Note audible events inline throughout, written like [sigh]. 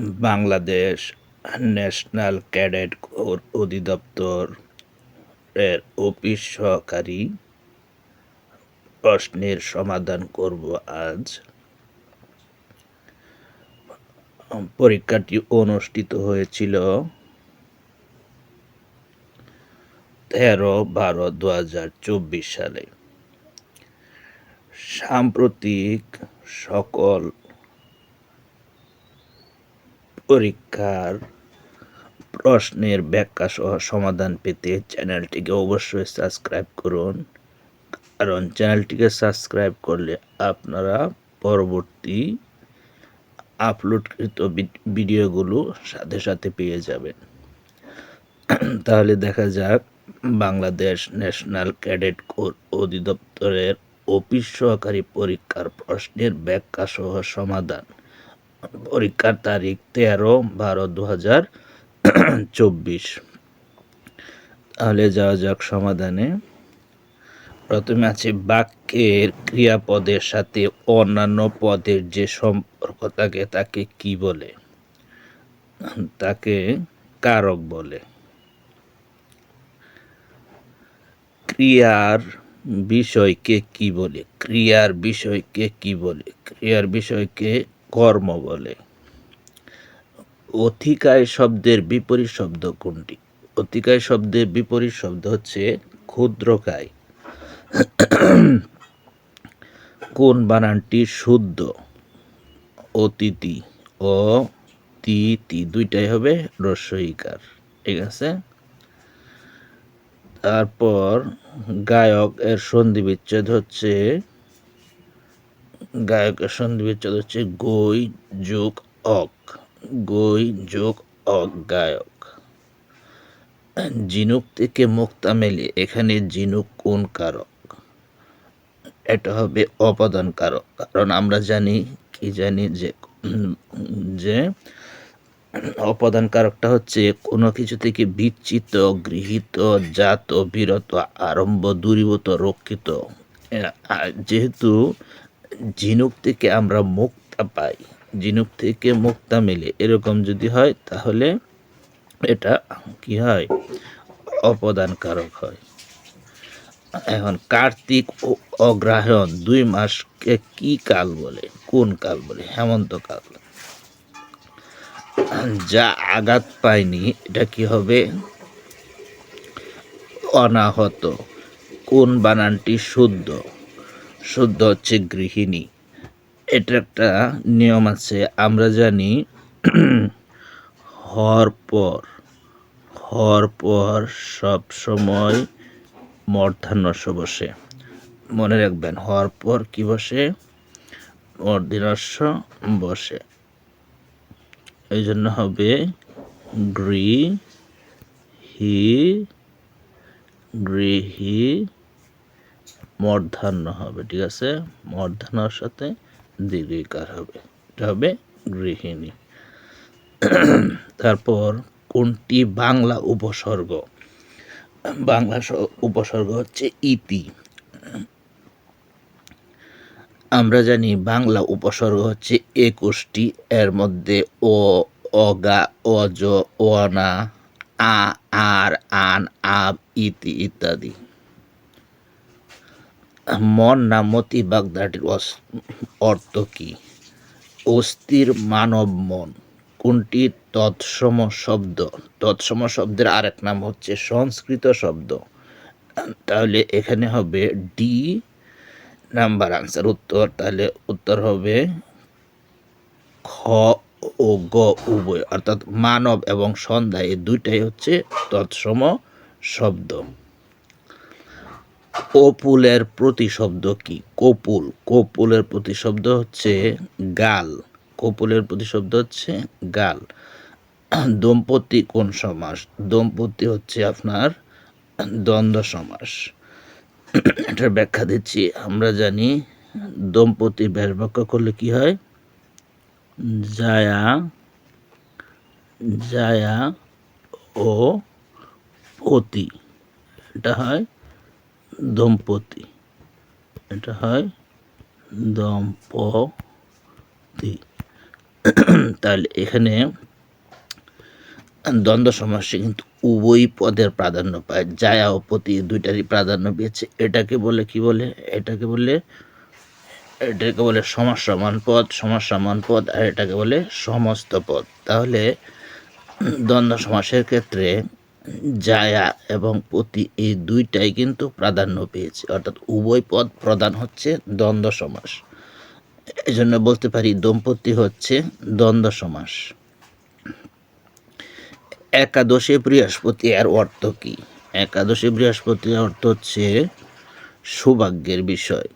Bangladesh national cadet corps অধিদপ্তর এর office সহকারী প্রশ্নের সমাধান করব আজ। পরীক্ষাটি অনুষ্ঠিত হয়েছিল তেরো বারো দু সালে। সাম্প্রতিক সকল পরীক্ষার প্রশ্নের ব্যাখ্যা সহ সমাধান পেতে চ্যানেলটিকে অবশ্যই সাবস্ক্রাইব করুন। কারণ চ্যানেলটিকে সাবস্ক্রাইব করলে আপনারা পরবর্তী আপলোডকৃত ভিডিওগুলো সাথে সাথে পেয়ে যাবেন। তাহলে দেখা যাক বাংলাদেশ ন্যাশনাল ক্যাডেট কোর অধিদপ্তরের অফিস সহকারী পরীক্ষার প্রশ্নের ব্যাখ্যা সহ সমাধান। পরীক্ষার তারিখ তেরো বারো দু হাজার চব্বিশ। তাহলে যাওয়া যাক সমাধানে। প্রথমে আছে বাক্যের ক্রিয়াপদের সাথে অন্যান্য পদের যে সম্পর্ক থাকে, তাকে কি বলে? তাকে কারক বলে। ক্রিয়ার বিষয়কে কি বলে? ক্রিয়ার বিষয়কে কি বলে? ক্রিয়ার বিষয়কে কর্ম বলে। অধিকায় শব্দের বিপরীত শব্দ কোনটি? অতিকায় শব্দের বিপরীত শব্দ হচ্ছে ক্ষুদ্রকায়। কোন বানানটি শুদ্ধ? অতিথি ও তিতি দুইটাই হবে রস্যইকার ঠিক আছে? তারপর গায়ক এর সন্ধি বিচ্ছেদ হচ্ছে গায়কের সন্ধি বিচ্ছেদ হচ্ছে গই যোগ অক, গই যোগ অক গায়ক। জিনুক থেকে মুক্তা মেলে, এখানে জিনুক কোন কারক? এটা হবে অপাদান কারক, কারণ আমরা জানি, কি জানি যে যে অপাদান কারকটা হচ্ছে কোনো কিছু থেকে বিচ্ছিত, গৃহীত, জাত, বিরত, আরম্ভ, দূরীভূত, রক্ষিত। যেহেতু ঝিনুক থেকে আমরা মুক্তা পাই। ঝিনুক থেকে মুক্তা মেলে। এরকম যদি হয়, তাহলে এটা কি হয়? অপদান কারক হয়। এখন কার্তিক ও অগ্রহায়ণ দুই মাসকে কি কাল বলে? কোন কাল বলে? হেমন্ত কাল। যা আঘাত পায়নি, এটা কি হবে? অনাহত। কোন বানানটি শুদ্ধ? শুদ্ধ হচ্ছে গৃহিণী। এটা একটা নিয়ম আছে, আমরা জানি [clears throat] হর পর হর পর সব সময় মর্ধান্যস্য বসে। মনে রাখবেন হওয়ার পর কি বসে? মর্দিনস্য বসে। এই জন্য হবে গ্রি হি গৃহি মর্ধান্য হবে, ঠিক আছে? মর্ধান্যর সাথে দীর্ঘিকার হবে। এটা হবে গৃহিণী। তারপর কোনটি? বাংলা উপসর্গ। বাংলা উপসর্গ হচ্ছে ইতি। আমরা জানি বাংলা উপসর্গ হচ্ছে একুশটি। এর মধ্যে ও অগা, অজ, অনা, আ, আর, আন, আব, ইতি ইত্যাদি। মন নামতি বাগদাটির অর্থ কি? অস্থির মানব মন। কোনটি? তৎসম শব্দ। তৎসম শব্দের আরেক নাম হচ্ছে সংস্কৃত শব্দ। তাহলে এখানে হবে ডি নাম্বার আনসার। উত্তর, তাহলে উত্তর হবে খ ও গ উভয়। অর্থাৎ মানব এবং সন্ধ্যা, এই দুইটাই হচ্ছে তৎসম শব্দ। কপুলের প্রতিশব্দ কি? কপুল। কপুলের প্রতিশব্দ হচ্ছে গাল। কপুলের প্রতিশব্দ হচ্ছে গাল। দম্পতি কোন সমাস? দম্পতি হচ্ছে আপনার দ্বন্দ্ব সমাস। এটার ব্যাখ্যা দিচ্ছি। আমরা জানি দম্পতি ব্যাসবাক্য করলে কি হয়? জায়া জায়া ও পতি। এটা হয় দম্পতি। এটা হয় দম্পতি। তাহলে এখানে দ্বন্দ্ব সমাসে কিন্তু উভয় পদের প্রাধান্য পায়। জায়া ও পতি দুইটারই প্রাধান্য পেয়েছে। এটাকে বলে কি বলে? এটাকে বলে এটাকে বলে সমাস সমান পদ, সমাস সমান পদ, আর এটাকে বলে সমস্ত পদ। তাহলে দ্বন্দ্ব সমাসের ক্ষেত্রে জায়া এবং পতি এই দুইটাই কিন্তু প্রাধান্য পেয়েছে। অর্থাৎ উভয় পদ প্রধান হচ্ছে দ্বন্দ্ব সমাস। এই জন্য বলতে পারি দম্পতি হচ্ছে দ্বন্দ্ব সমাস। একাদশী বৃহস্পতি এর অর্থ কি? একাদশী বৃহস্পতি অর্থ হচ্ছে সৌভাগ্যের বিষয়।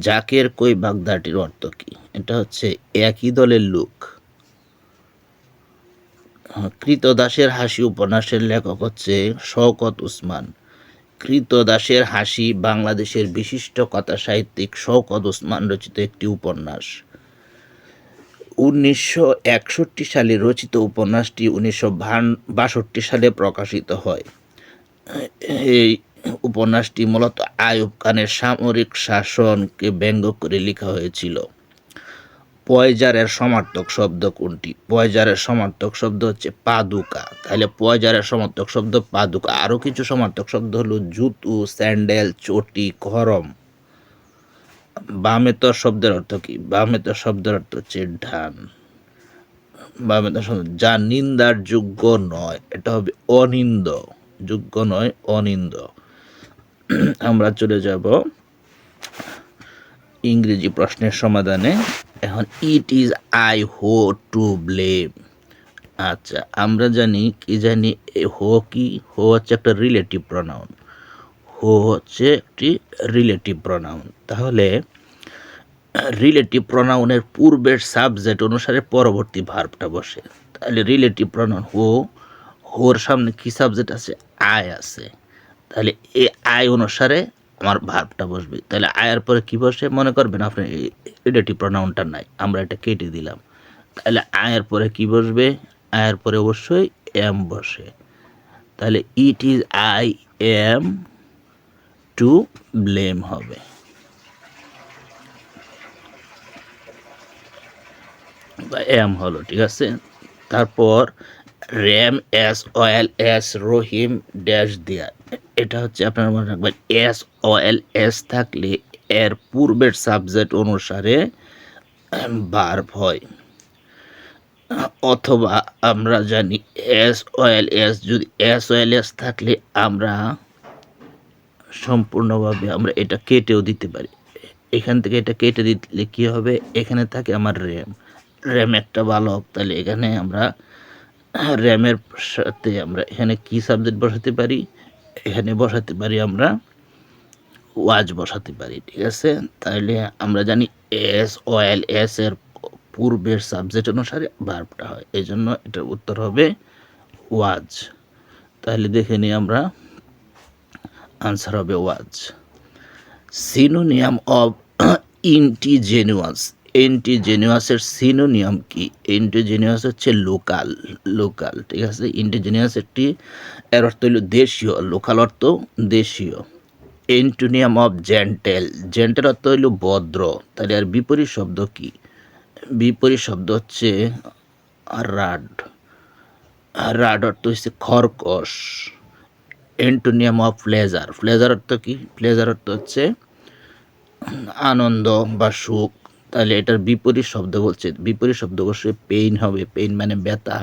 জাকের কই বাগদাটির অর্থ কি? এটা হচ্ছে একই দলের লোক। কৃতদাসের হাসি উপন্যাসের লেখক হচ্ছে শওকত উসমান। কৃতদাসের হাসি বাংলাদেশের বিশিষ্ট কথা সাহিত্যিক শওকত উসমান রচিত একটি উপন্যাস। উনিশশো একষট্টি সালে রচিত উপন্যাসটি উনিশশো বাষট্টি সালে প্রকাশিত হয়। এই উপন্যাসটি মূলত আয়ুব খানের সামরিক শাসনকে ব্যঙ্গ করে লেখা হয়েছিল। পয়জারের সমার্থক শব্দ কোনটি? পয়জারের সমার্থক শব্দ হচ্ছে পাদুকা। তাহলে পয়জারের সমার্থক শব্দ পাদুকা। আরও কিছু সমার্থক শব্দ হলো জুতু, স্যান্ডেল, চটি খরম বামেতর শব্দের অর্থ কি? বামেতর শব্দের অর্থ হচ্ছে ধান বামেতর শব্দ, যা নিন্দার যোগ্য নয়, এটা হবে অনিন্দ। যোগ্য নয়, অনিন্দ। আমরা চলে যাব ইংরেজি প্রশ্নের সমাধানে। এখন it is I who to blame আচ্ছা আমরা জানি, কি জানি হো কি? হো হচ্ছে একটা রিলেটিভ প্রনাউন হো হচ্ছে একটি রিলেটিভ প্রনাউন তাহলে রিলেটিভ প্রনাউনের পূর্বের সাবজেক্ট অনুসারে পরবর্তী ভার্বটা বসে। তাহলে রিলেটিভ প্রনাউন হো, হোর সামনে কি সাবজেক্ট আছে? আয় আছে। তাহলে এ আয় অনুসারে আমার ভার্বটা বসবে। তাহলে আয়ের পরে কি বসে মনে করবেন? আপনি রিলেটিভ প্রনাউনটা নাই, আমরা এটা কেটে দিলাম। তাহলে আয়ের পরে কি বসবে? আয়ের পরে অবশ্যই এম বসে। তাহলে it is I am to blame হবে। এম হলো, ঠিক আছে? তারপর Ram as well as Rahim dash দেয়া। এটা হচ্ছে আপনার মনে রাখবেন, এস অয়েল এস থাকলে এর পূর্বের সাবজেক্ট অনুসারে বার্ব হয়। অথবা আমরা জানি এস অয়েল এস, যদি এস অয়েল এস থাকলে আমরা সম্পূর্ণভাবে আমরা এটা কেটেও দিতে পারি। এখান থেকে এটা কেটে দিলে কী হবে? এখানে থাকে আমার র্যাম। র্যাম একটা ভালো তাহলে এখানে আমরা র্যামের সাথে আমরা এখানে কি সাবজেক্ট বসাতে পারি? এখানে বসাতে পারি আমরা ওয়াজ বসাতে পারি, ঠিক আছে? তাহলে আমরা জানি এস অয়েল এস এর পূর্বের সাবজেক্ট অনুসারে ভার্বটা হয় এই জন্য এটার উত্তর হবে ওয়াজ তাহলে দেখে নিই আমরা আনসার হবে ওয়াজ সিনোনিয়াম অফ ইন্টিজেনুয়াস এন্টিজেনিয়াসের সিনোনিয়াম কি? এন্টিজেনিয়াস হচ্ছে লোকাল লোকাল ঠিক আছে? ইন্টিজেনিয়াস একটি, এর অর্থ হলো দেশীয় লোকাল অর্থ দেশীয়। এন্টোনিয়াম অফ জেন্টেল জেন্টেল অর্থ হইল ভদ্র, তাহলে আর বিপরীত শব্দ কি? বিপরীত শব্দ হচ্ছে রাড রাড অর্থ হচ্ছে খরকশ এন্টোনিয়াম অফ ফ্লেজার ফ্লেজার অর্থ কি? ফ্লেজার অর্থ হচ্ছে আনন্দ বা সুখ। তাহলে এটার বিপরীত শব্দ বলছে। বিপরীত শব্দ অবশ্যই পেইন হবে। পেইন মানে ব্যথা।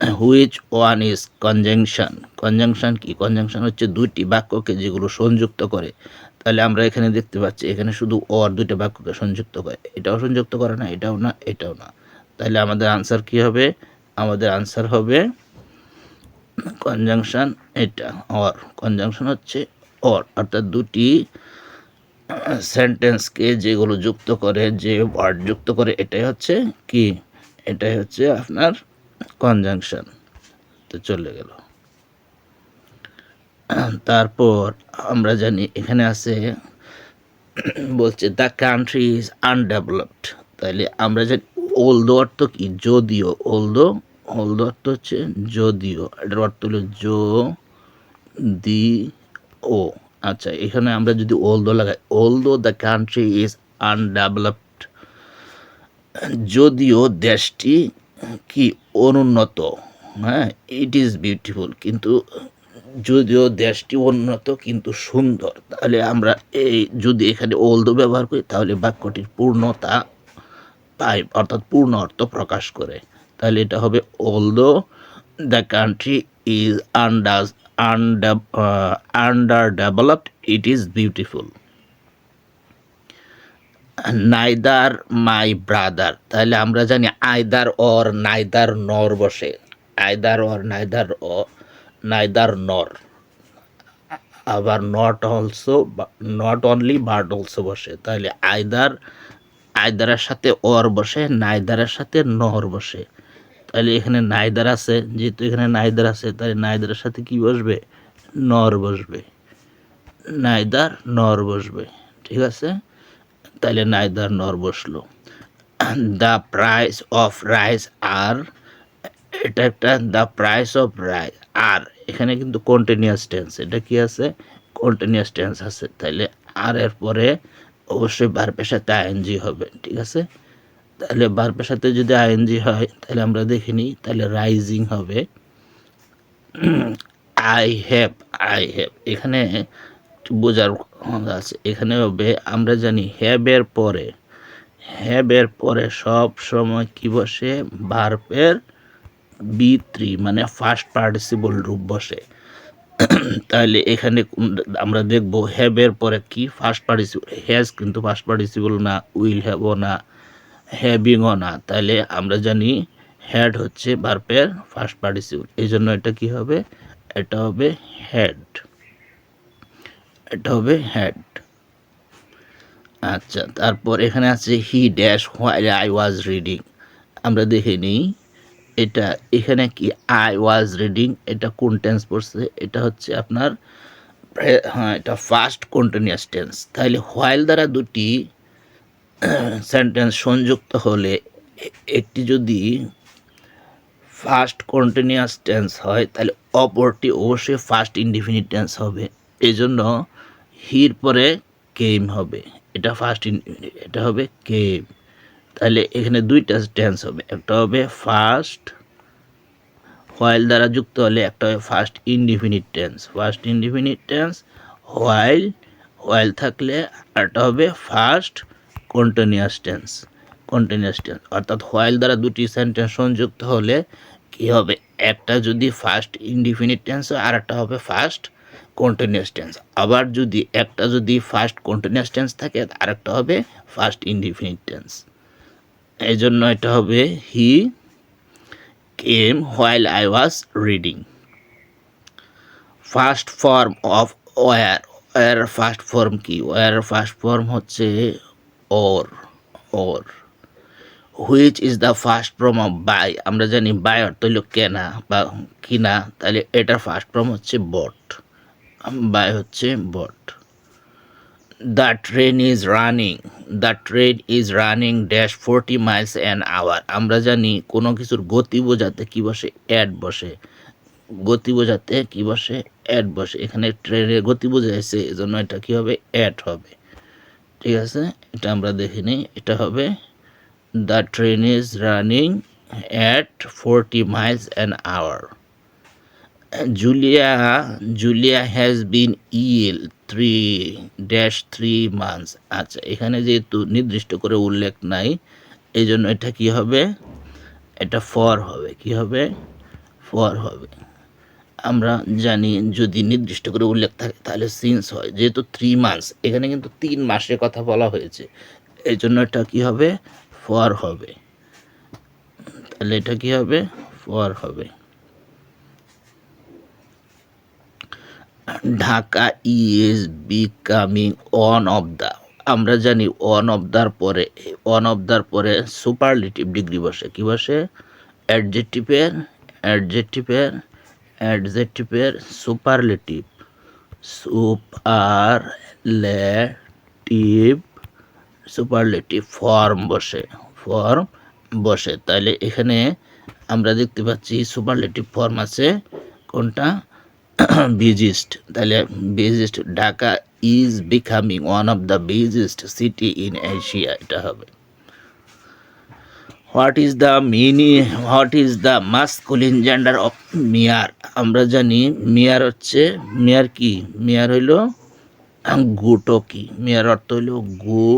Which one is conjunction conjunction কি? কনজাংশন হচ্ছে দুইটি বাক্যকে যেগুলো সংযুক্ত করে। তাহলে আমরা এখানে দেখতে পাচ্ছি, এখানে শুধু অর দুইটা বাক্যকে সংযুক্ত করে। এটাও সংযুক্ত করে না, এটাও না এটাও না। তাহলে আমাদের আনসার কি হবে? আমাদের আনসার হবে কনজাংশন এটা অর কনজাংশন হচ্ছে অর অর্থাৎ দুটি সেন্টেন্সকে যেগুলো যুক্ত করে, যে ওয়ার্ড যুক্ত করে, এটাই হচ্ছে কি? এটাই হচ্ছে আপনার কনজাংশন। তো চলে গেল। তারপর আমরা জানি এখানে আছে, বলছে দ্য কান্ট্রি ইজ আনডেভেলপড তাহলে আমরা জানি ওলদো অর্থ কি? যদিও। ওলদো ওলদো অর্থ হচ্ছে যদিও। এটার অর্থ হলো যো দি ও আচ্ছা এখানে আমরা যদি ওলদো লাগাই although the country is undeveloped যদিও দেশটি কি অনুন্নত হ্যাঁ ইট ইজ বিউটিফুল কিন্তু যদিও দেশটি উন্নত কিন্তু সুন্দর, তাহলে আমরা এই যদি এখানে ওল্ড ব্যবহার করি, তাহলে বাক্যটির পূর্ণতা পাই, অর্থাৎ পূর্ণ অর্থ প্রকাশ করে। তাহলে এটা হবে although the country is under under developed it is beautiful neither my brother তাহলে আমরা জানি আইদার অর নাইদার নর বসে। আইদার অর নাইদার ও নাইদার নর আবার not also not only but also বসে। তাহলে আইদার আইদারের সাথে অর বসে নাইদারের সাথে নর বসে। তাহলে এখানে নাইদার আছে, যেহেতু এখানে নাইদার আছে, তাহলে নাইদারের সাথে কি বসবে? নর বসবে। নাইদার নর বসবে, ঠিক আছে? তাহলে নাইদার নর বসল। দ্য প্রাইস অফ রাইস আর এটা একটা দ্য প্রাইস অফ রাইস আর এখানে কিন্তু কন্টিনিউয়াস টেন্স এটা কি আছে? কন্টিনিউয়াস টেন্স আছে, তাহলে আর এর পরে অবশ্যই বার্পের সাথে আইএনজি হবে, ঠিক আছে? তাহলে বার্পের সাথে যদি আইএনজি হয়, তাহলে আমরা দেখে নিই, তাহলে রাইজিং হবে। আই হ্যাভ আই হ্যাভ, এখানে বোঝার আছে। এখানে হবে, আমরা জানি হ্যাবের পরে হ্যাবের পরে সব সময় কি বসে? বার্পের বি থ্রি মানে ফার্স্ট পার্টিসিপল রূপ বসে। তাহলে এখানে আমরা দেখব হ্যাবের পরে কি ফার্স্ট পার্টিসিপল, হ্যাজ কিন্তু ফার্স্ট পার্টিসিপল না, উইল হ্যাভও না। হ্যাভিংও না। তাহলে আমরা জানি হ্যাড হচ্ছে বার্পের ফার্স্ট পার্টিসিপল এই জন্য এটা কি হবে? এটা হবে হ্যাড এটা হবে হ্যাড আচ্ছা তারপর এখানে আছে he dash while I was reading. আমরা দেখে নিই, এটা এখানে কি আই ওয়াজ রিডিং, এটা কোন টেন্স পড়ছে? এটা হচ্ছে আপনার হ্যাঁ এটা ফার্স্ট কন্টিনিউয়াস টেন্স তাহলে হোয়াইল দ্বারা দুটি সেন্টেন্স সংযুক্ত হলে একটি যদি ফার্স্ট কন্টিনিউয়াস টেন্স হয়, তাহলে অপরটি অবশ্যই ফার্স্ট ইনডিফিনিট টেন্স হবে। এই জন্য হির পরে কেম হবে। এটা ফার্স্ট এটা হবে কেম তাহলে এখানে দুইটা টেন্স হবে। একটা হবে ফার্স্ট হোয়াইল দ্বারা যুক্ত হলে একটা হবে first indefinite tense first indefinite tense while while থাকলে আরটা হবে first continuous tense continuous tense অর্থাৎ হোয়াইল দ্বারা দুটি সেন্টেন্স সংযুক্ত হলে কি হবে? একটা যদি ফার্স্ট ইনডিফিনিট টেন্স হয় আর একটা হবে ফার্স্ট কন্টিনিউয়াস টেন্স আবার যদি একটা যদি ফার্স্ট কন্টিনিউয়াস টেন্স থাকে আর একটা হবে ফার্স্ট ইনডিফিনিট টেন্স এই জন্য এটা হবে he came while I was reading first form of were were first form কি? ওয়ার ফার্স্ট ফর্ম হচ্ছে are are which is the first form of buy আমরা জানি বাই অর্থ হলো কেনা বা কিনা, তাহলে এটার ফার্স্ট ফর্ম হচ্ছে বট বাই হচ্ছে bought the train is running the train is running dash forty miles an hour আমরা জানি কোনো কিছুর গতি বোঝাতে কী বসে? অ্যাড বসে। গতি বোঝাতে কী বসে? অ্যাড বসে। এখানে ট্রেনের গতি বোঝাইছে, এজন্য এটা কী হবে? অ্যাড হবে। ঠিক আছে, এটা আমরা দেখে নিই। এটা হবে the train is running at forty miles an hour Julia Julia has been ill three dash three months আচ্ছা এখানে যেহেতু নির্দিষ্ট করে উল্লেখ নাই এই জন্য এটা কি হবে? এটা ফর হবে। কি হবে? ফর হবে। আমরা জানি যদি নির্দিষ্ট করে উল্লেখ থাকে, তাহলে সিন্স হয়। যেহেতু থ্রি মান্থস এখানে কিন্তু তিন মাসের কথা বলা হয়েছে। এই জন্য এটা কী হবে? ফর হবে। তাহলে এটা কী হবে? ফর হবে। Dhaka is becoming one of the আমরা জানি ওয়ান অফ দার পরে ওয়ান অফ দার পরে সুপারলিটিভ ডিগ্রি বসে। কি বসে? অ্যাডজেক্টিভের অ্যাডজেক্টিভের অ্যাডজেক্টিভের সুপারলেটিভ সুপারলেটিভ সুপারলেটিভ ফর্ম বসে ফর্ম বসে। তাহলে এখানে আমরা দেখতে পাচ্ছি সুপারলেটিভ ফর্ম আছে, কোনটা? বিজিস্ট তাহলে biggest Dhaka is becoming one of the biggest city in Asia এটা হবে। What is the meaning what is the masculine gender of mare আমরা জানি মেয়ার হচ্ছে মেয়ার কি? মিয়ার হইল গুটকি মেয়ার অর্থ হইল গু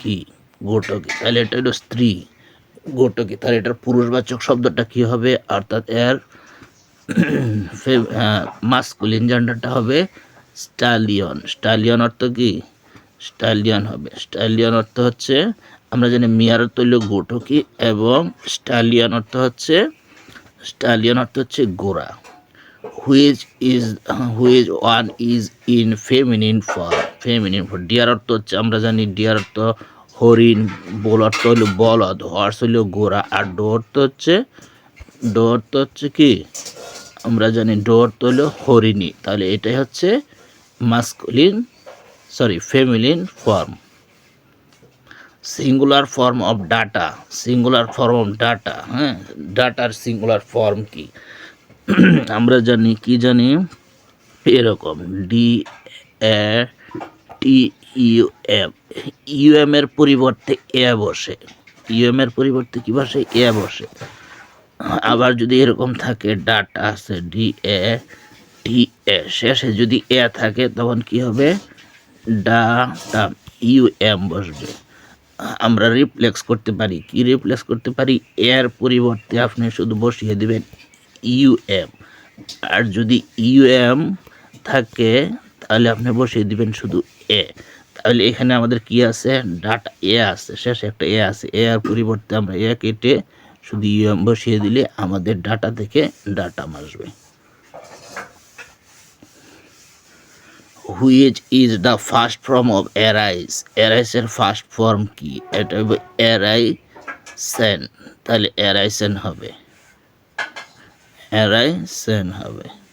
কি গোটকি। তাহলে এটা হলো স্ত্রী, গোটকি। তাহলে এটার পুরুষবাচক শব্দটা কি হবে? অর্থাৎ এর মাস্কুলিন জেন্ডারটা হবে স্টালিয়ন। স্টালিয়ন অর্থ কি? স্টালিয়ন হবে। স্টালিয়ন অর্থ হচ্ছে, আমরা জানি মিয়ার হইল গোটকি এবং স্টালিয়ন অর্থ হচ্ছে স্টালিয়ন অর্থ হচ্ছে গোড়া। Which is, which one is in feminine form, feminine form deer অর্থ হচ্ছে, আমরা জানি ডিয়ার অর্থ হরিণ, বল অর্থ হইল বলদ, হর্স হলো গোড়া, আর ডো অর্থ হচ্ছে, ডো অর্থ হচ্ছে কি? আমরা জানি ডো অর্থ হলো হরিণী। তাহলে এটাই হচ্ছে masculine sorry feminine form singular form of data singular form of data হ্যাঁ? ডাটার সিঙ্গুলার ফর্ম কি? [clears throat] আমরা জানি, কি জানি? এরকম D A T U M U M এর পরিবর্তে এ বসে। ইউএম এর পরিবর্তে কি বসে? এ বসে। আবার যদি এরকম থাকে ডাটা আছে ডি এ টি এ শেষে যদি এ থাকে, তখন কি হবে? ডাটা ইউ, এম বসবে। আমরা রিপ্লেক্স করতে পারি। কি রিপ্লেক্স করতে পারি? এর পরিবর্তে আপনি শুধু বসিয়ে দিবেন ইউএম আর যদি ইউএম থাকে, তাহলে আপনি বসিয়ে দিবেন শুধু এ। তাহলে এখানে আমাদের কি আছে? ডাটা এ আছে, শেষে একটা এ আছে। এ আর পরিবর্তে আমরা এ কেটে শুধু ইউএম বসিয়ে দিলে আমাদের ডাটা থেকে ডাটা আসবে। Which is the first form of arise অ্যারাইসের first form কি? এটা হবে এরাইসেন তাহলে এরাইসেন হবে। এরাইসেন হবে।